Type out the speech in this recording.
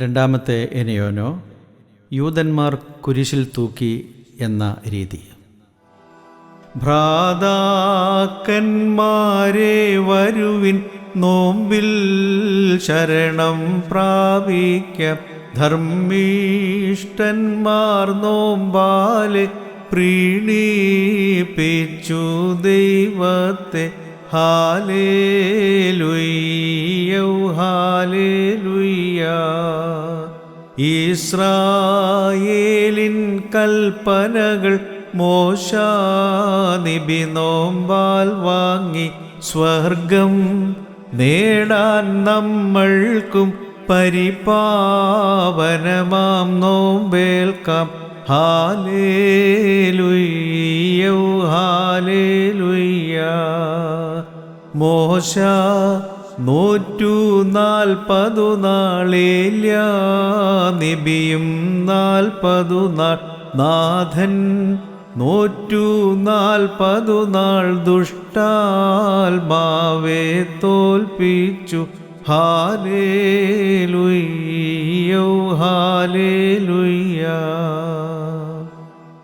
രണ്ടാമത്തെ എനിയോനോ യൂതന്മാർ കുരിശിൽ തൂക്കി എന്ന രീതി. ഭ്രാതാക്കന്മാരെ വരുവിൻ നോമ്പിൽ ശരണം പ്രാപിക്ക. ധർമ്മീഷ്ടന്മാർ നോമ്പാലെ പ്രീണിപ്പിച്ചു ദൈവത്തെ. ഹാലേലുയ്യൗ ഹാലേലുയ്യ. കൽപ്പനകൾ മോശാനിബി നോമ്പാൽ വാങ്ങി സ്വർഗം നേടാൻ നമ്മൾക്കും പരിപാവനമാം നോമ്പേൽക്കാം. ഹാലേലുയ്യൗ ഹാലേലുയ്യ. മോശ നൂറ്റു നാൽപ്പതു നാളേല്യ നിബിയും നാൽപ്പതു നാൾ നാഥൻ നൂറ്റു നാൽപ്പതു നാൾ ദുഷ്ടാൽമാവെ തോൽപ്പിച്ചു. ഹാലേ ലുയ്യോ ഹാലേലുയ്യൗ ഹാലേലുയ്യ.